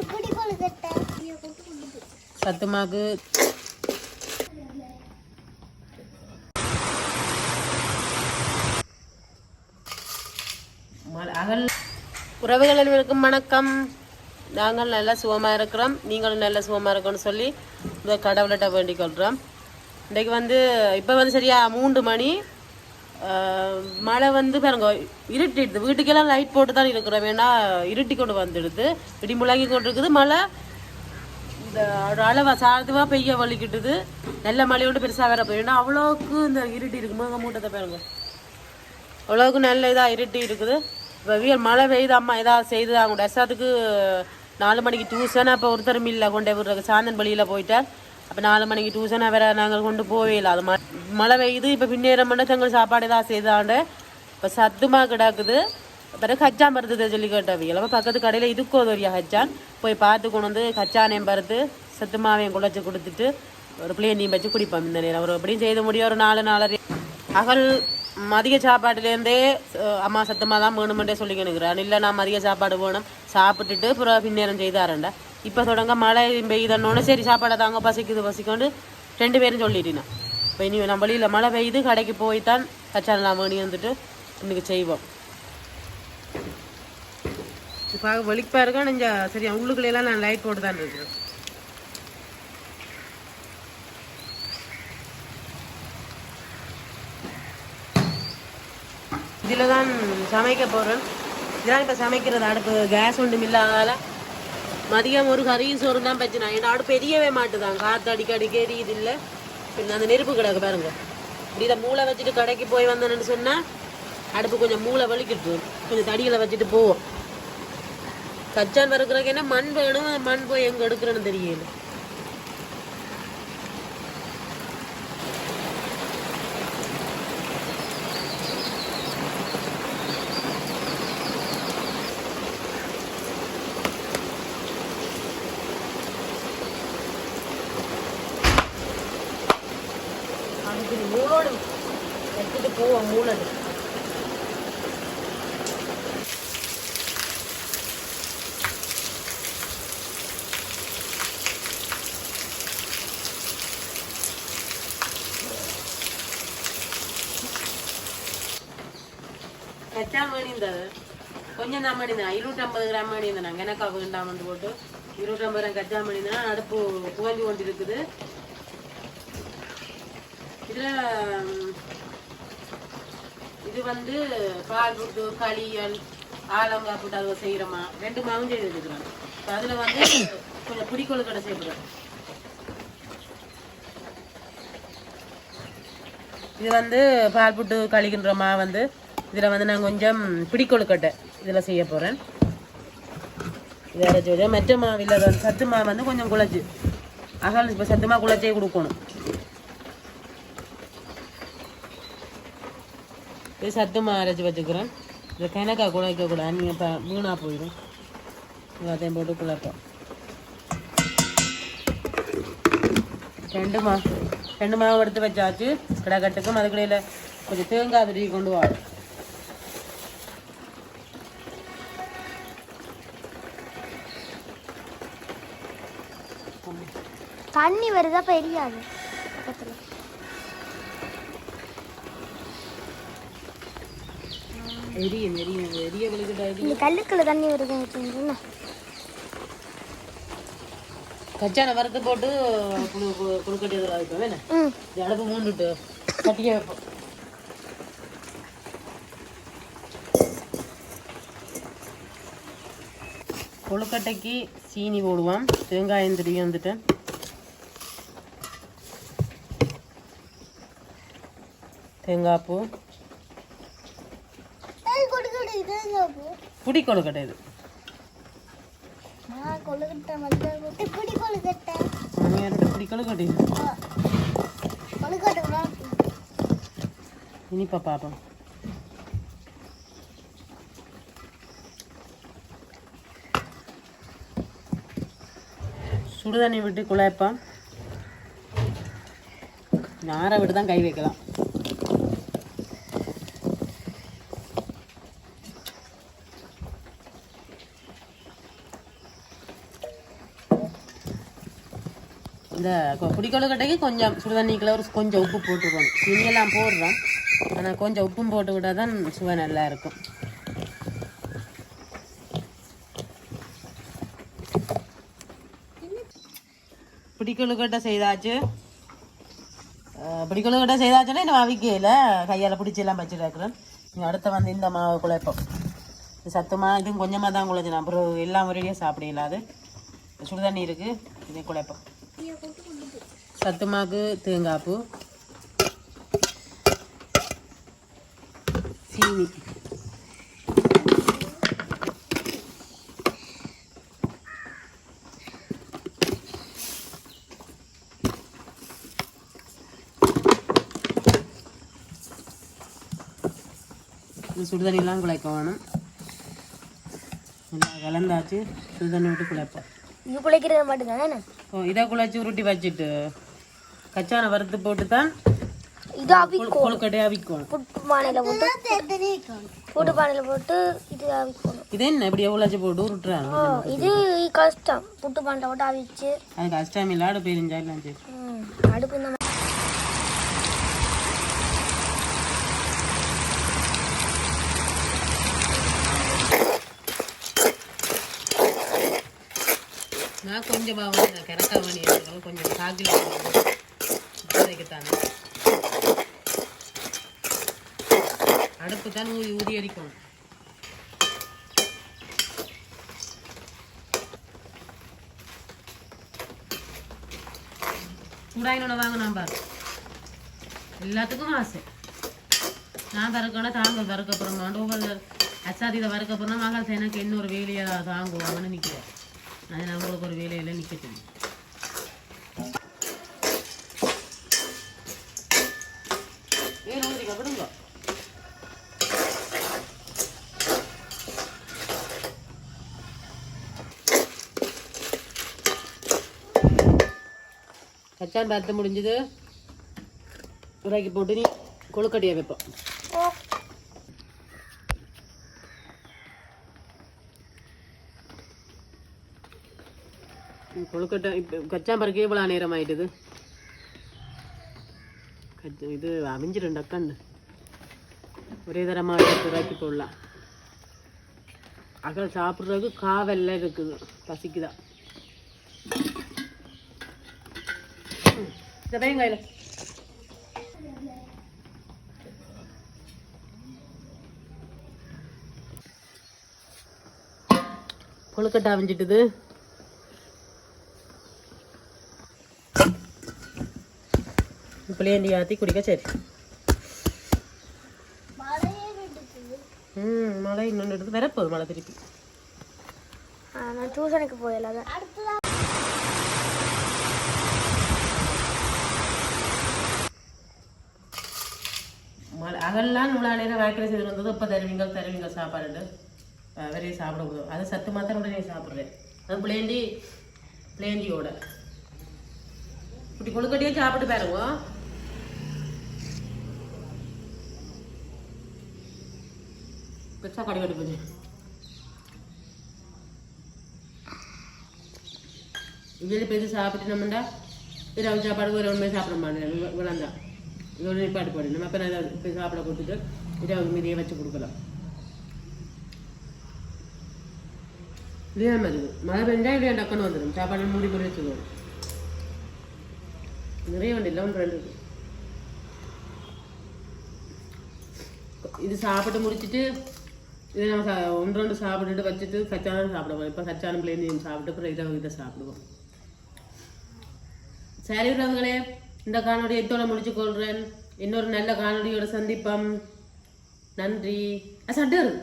இப்படி சத்துமாக்கு அகல். உறவுகள் அனைவருக்கும் வணக்கம். நாங்கள் நல்லா சுகமாக இருக்கிறோம். நீங்களும் நல்லா சுகமாக இருக்கணும்னு சொல்லி இந்த கடவுள்கிட்ட வேண்டிக் கொள்கிறோம் இன்றைக்கு வந்து இப்போ வந்து சரியா மூன்று மணி. மழை வந்து பாருங்க இருட்டிடுது. வீட்டுக்கெல்லாம் லைட் போட்டு தான் இருக்கிறோம். வேணா இருட்டி கொண்டு வந்துடுது. இடி முழங்கி கொண்டு இருக்குது மழை இந்த அளவாக சாதுவாக பெய்ய வலிக்கிட்டுது நல்ல மழையோடு பெருசாக வேற போயிடும் அவ்வளோக்கு இந்த இருட்டி இருக்கு. மேக மூட்டத்தை பாருங்க. அவ்வளோக்கு நல்ல இதாக இருட்டி இருக்குது. இப்போ வீர் மழை பெய்யுது. அம்மா ஏதாவது செய்து அவங்க டெசாத்துக்கு நாலு மணிக்கு டியூஷன் அப்போ ஒருத்தர் மில்ல கொண்டே விடுறது சாந்தன் வழியில் போயிட்டேன். அப்போ நாலு மணிக்கு டியூஷனை வேற நாங்கள் கொண்டு போவே இல்லை அது ம- மழை பெய்யுது இப்போ பின்னேறம் மட்டும் தங்கள் சாப்பாடு தான் செய்தாண்டு இப்போ சத்துமா கிடக்குது. பிறகு கச்சான் பருத்து சொல்லி கேட்டவி இளவ பக்கத்து கடையில் இதுக்கோ ஒரு கச்சான். போய் பார்த்து கொண்டு வந்து கச்சானையும் பருத்து சத்துமாவையும் குழச்சி கொடுத்துட்டு ஒரு பிளேனையும் வச்சு குடிப்போம் இந்த நேரம். ஒரு எப்படியும் செய்து முடியும். ஒரு நாலு நாலரை அகல் மதிய சாப்பாட்டுலேருந்தே அம்மா சத்தமாக தான் வேணுமெண்டே சொல்லிக்கணுங்கிறான் இல்லை நான் மதிய சாப்பாடு வேணும். சாப்பிட்டுட்டு அப்புறம் பின்னேரம் செய்தாரண்டா இப்போ தொடங்க மழை பெய்யுதன்னொன்னே சரி சாப்பாடை தாங்க பசிக்குது பசிக்கொண்டு ரெண்டு பேரும் சொல்லிட்டேன். இப்போ இனி நம்ம வழியில் மழை பெய்யுது கடைக்கு போய் தான் கச்சானலாம் வேணி வந்துட்டு இன்னைக்கு செய்வோம். இப்போ வெளிப்பா இருக்கா நெஞ்சா? சரி உள்ளுக்குள்ள எல்லாம் நான் லைட் போட்டு தான் இருக்கிறேன். இதில் தான் சமைக்க போகிறேன் இதெல்லாம் இப்போ சமைக்கிறது அடுப்பு கேஸ் ஒன்றும் இல்லாதால மதியம் ஒரு கறியும் சோறு தான் பிரச்சனை ஏன்னா அடுப்பு எரியவே மாட்டுதான். காற்று அடிக்க அடிக்க எரியுது இல்லை. பின்ன அந்த நெருப்பு கிடக்கு பாருங்க. இப்படி இதை மூளை வச்சுட்டு கடைக்கு போய் வந்தேன்னு சொன்னால் அடுப்பு கொஞ்சம் மூளை வலிக்கிட்டு கொஞ்சம் தடிகளை வச்சுட்டு போவோம். கச்சான் வறுக்கிறதுக்கு என்ன மண் வேணும்? மண் போய் எங்கே எடுக்கிறேன்னு தெரியல. அதுக்கு மூளோடு எடுத்துட்டு போவோம் மூளை கச்சா மணி கொஞ்சம் தான் மணி இருநூற்றம்பது கிராம் மணி இருந்தேன் நாங்கள் எனக்கா வேண்டாம் போட்டு. இருநூற்றம்பது கிராம் கச்சா மணி தான் அடுப்பு புகஞ்சு கொண்டு இருக்குது இதில் இது வந்து பால் புட்டு களியல் ஆலங்கா புட்டு அதை செய்கிறோமா ரெண்டு மாவும் செய்து வச்சுக்கிறோம். இப்போ அதில் வந்து கொஞ்சம் பிடிக்கொழுக்கடை செய்யப்படுறோம் இது வந்து பால் புட்டு கழிக்கின்ற மா வந்து இதில் வந்து நான் கொஞ்சம் பிடிக்கொழுக்கட்டை இதில் செய்ய போகிறேன் இதை அரைச்சி வச்சா மற்ற மாவில் சத்து மா வந்து கொஞ்சம் குழச்சி அகல் இப்போ சத்து மா குழச்சே கொடுக்கணும். இது சத்து மா அரைச்சி வச்சுக்கிறேன் இதை கிணக்கா கூட வைக்கக்கூடாது நீங்கள் இப்போ வீணாக போயிடும் எல்லாத்தையும் போட்டு குழப்பம் ரெண்டு மா ரெண்டு மாவு எடுத்து வச்சாச்சு கிடக்கட்டுக்கும் அதுக்கடையில் கொஞ்சம் தேங்காய் திருவி கொண்டு வா தண்ணி வருதா பெரியாது எரியும் எரியும் எரிய வெளிக்கிட்ட இந்த கல்லுக்குள்ள தண்ணி வருதா வச்சுருந்தா கச்சான வறுத்து போட்டு குழு குழு- குழுக்கட்டி இதில் வைப்போம் அடுப்பு மூண்டுட்டு கட்டியே வைப்போம். கொழுக்கட்டைக்கு சீனி போடுவோம். தேங்காயம் திருவி வந்துட்டு. தேங்காய் பூ கொடு கொடு இதான் புடி கொழுக்கட்டை இது. புடி கொழுக்கட்டை இனிப்பா பார்ப்போம் சுடுதண்ணி விட்டு குழப்பம் நாரை விட்டு தான் கை வைக்கலாம். இந்த கொ- புடிக்கொழுக்கட்டைக்கு கொஞ்சம் சுடுதண்ணிக்குள்ள ஒரு கொஞ்சம் உப்பு போட்டுக்கணும். சீனியெல்லாம் போடுறோம். ஆனால் கொஞ்சம் உப்பும் போட்டுக்கிட்டா தான் சுவை நல்லா இருக்கும். பிடிக்கொழுக்கட்டை செய்தாச்சு. பிடிக்கொழுக்கட்டை செய்தாச்சுன்னா இன்னும் அவிக்கையில் கையால் பிடிச்செல்லாம் எல்லாம் வச்சுட்டு அடுத்த வந்து இந்த மாவு குழைப்போம். இது சத்துமாக இதுவும் கொஞ்சமாக தான் குழைச்சினா அப்புறம் எல்லாம் ஒரேடியாக சாப்பிட இல்லாது. சுடுதண்ணி இருக்குது இதை குழைப்போம். சத்துமாக்கு தேங்காய் பூ சீனி சுடுதண்ணிலாம் குழைக்க வேணும். நல்லா கலந்தாச்சு. சுடுதண்ணி விட்டு குழைப்போம். இது குழைக்கிறது மட்டும்தானே? ஓ இதை குழைச்சி உருட்டி வச்சுட்டு. கச்சானை வறுத்து போட்டு தான் கொழுக்கட்டையாக அவிக்கணும். புட்டு பானையில் போட்டு புட்டு பானையில் போட்டு இது அவிக்கணும். இது என்ன? இப்படி எவ்வளோச்சு போட்டு உருட்டுறாங்க? ஓ இது கஷ்டம். புட்டு பானையில் போட்டு அவிச்சு. அது கஷ்டம் ம், அடுப்பு இந்த நான் கொஞ்சமாக வந்து கரெக்டாக மணி எடுத்துக்கணும் கொஞ்சம் காக்கில் வைக்கத்தானே அடுப்பு தான் ஊதி ஊதி அடிக்கணும். சூடாயினோட வாங்க நான் பாரு. எல்லாத்துக்கும் ஆசை. நான் பறக்கணும் தாங்க வறுக்கப்புறம். ஒவ்வொரு அச்சாதி இதை வறுக்கப்புறம் மகள் எனக்கு இன்னொரு வேலையாக தாங்குவாங்கன்னு நிற்கிறேன் அதனால் அவங்களுக்கு ஒரு வேலையில் நிற்கட்டும் விடுங்க கச்சான் பார்த்து முடிஞ்சது. உரைக்கு போட்டு நீ கொழுக்கட்டையை வைப்போம். கொழுக்கட்டை இப்போ கச்சாம்பருக்கு இவ்வளோ நேரம் ஆயிட்டுது இது அவிஞ்சிடும் டக்கன்னு ஒரே தரமாக எடுத்து போடலாம். அகல் சாப்பிட்றதுக்கு காவெல்லாம் இருக்குது. பசிக்குதா? இந்த பையன் கையில். கொழுக்கட்டை அவிஞ்சிட்டுது. சரி மழையே விட்டுச்சு ம் மழை இன்னொன்று எடுத்து வரப்போகுது மழை திருப்பி நான் டியூஷனுக்கு போயிடல அடுத்ததான் மழை அகல்லாம் இவ்வளோ நேரம் வாய்க்கில் செய்து வந்தது இப்போ தருவீங்க தருவீங்க சாப்பாடு அவரே சாப்பிட போதும் அது சத்து மாத்திரம் உடனே சாப்பிட்றேன் அது புளியண்டி புளியண்டியோட இப்படி கொழுக்கட்டியே சாப்பிட்டு பாருங்க பெருசாக கடி கட்டி போச்சு. இதில் பெருசு சாப்பிட்டுனோம்டா இரவு சாப்பாடு ஒரு ஒன்றுமே சாப்பிட மாட்டேன். விளாண்டா. இது ஒரு நிப்பாட்டு போடு. நம்ம அப்புறம் அதை இப்போ சாப்பிட கொடுத்துட்டு இரவு மீதியை வச்சு கொடுக்கலாம். இதே மாதிரி மழை பெஞ்சா இப்படியே டக்குன்னு வந்துடும் சாப்பாடு மூடி மூடி வச்சுக்கணும் நிறைய வண்டி இல்லை. ஒன்று ரெண்டு இது சாப்பிட்டு முடிச்சுட்டு இதை நம்ம சா- ஒன்று ரெண்டு சாப்பிட்டுட்டு வச்சுட்டு கச்சானம் சாப்பிடுவோம். இப்போ கச்சானம் பிள்ளைங்க சாப்பிட்டு அப்புறம் இதை இதை சாப்பிடுவோம். சரி உறவுகளே இந்த காணொலியை இத்தோட முடிச்சு கொள்றேன். இன்னொரு நல்ல காணொலியோட சந்திப்போம். நன்றி. அ, சட்டு